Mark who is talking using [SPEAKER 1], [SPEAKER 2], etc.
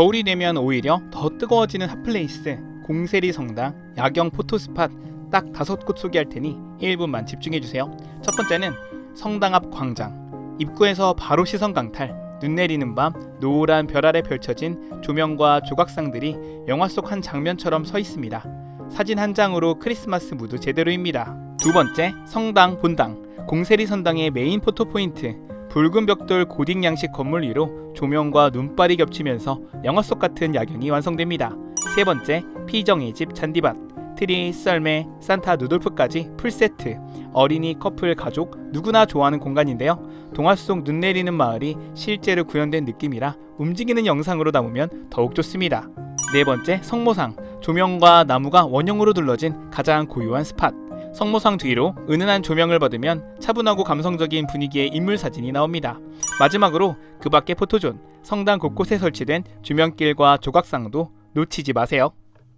[SPEAKER 1] 겨울이 되면 오히려 더 뜨거워지는 핫플레이스 공세리 성당 야경 포토스팟 딱 다섯 곳 소개할 테니 1분만 집중해 주세요. 첫 번째는 성당 앞 광장 입구에서 바로 시선 강탈 눈 내리는 밤 노란 별 아래 펼쳐진 조명과 조각상들이 영화 속 한 장면처럼 서 있습니다. 사진 한 장으로 크리스마스 무드 제대로입니다. 두 번째 성당 본당 공세리 선당의 메인 포토 포인트 붉은 벽돌 고딕 양식 건물 위로 조명과 눈발이 겹치면서 영화 속 같은 야경이 완성됩니다. 세 번째 피정의 집 잔디밭 트리, 썰매, 산타 누돌프까지 풀세트 어린이 커플 가족 누구나 좋아하는 공간인데요. 동화 속 눈 내리는 마을이 실제로 구현된 느낌이라 움직이는 영상으로 담으면 더욱 좋습니다. 네 번째 성모상 조명과 나무가 원형으로 둘러진 가장 고요한 스팟 성모상 뒤로 은은한 조명을 받으면 차분하고 감성적인 분위기의 인물 사진이 나옵니다. 마지막으로 그 밖의 포토존 성당 곳곳에 설치된 조명길과 조각상도 놓치지 마세요.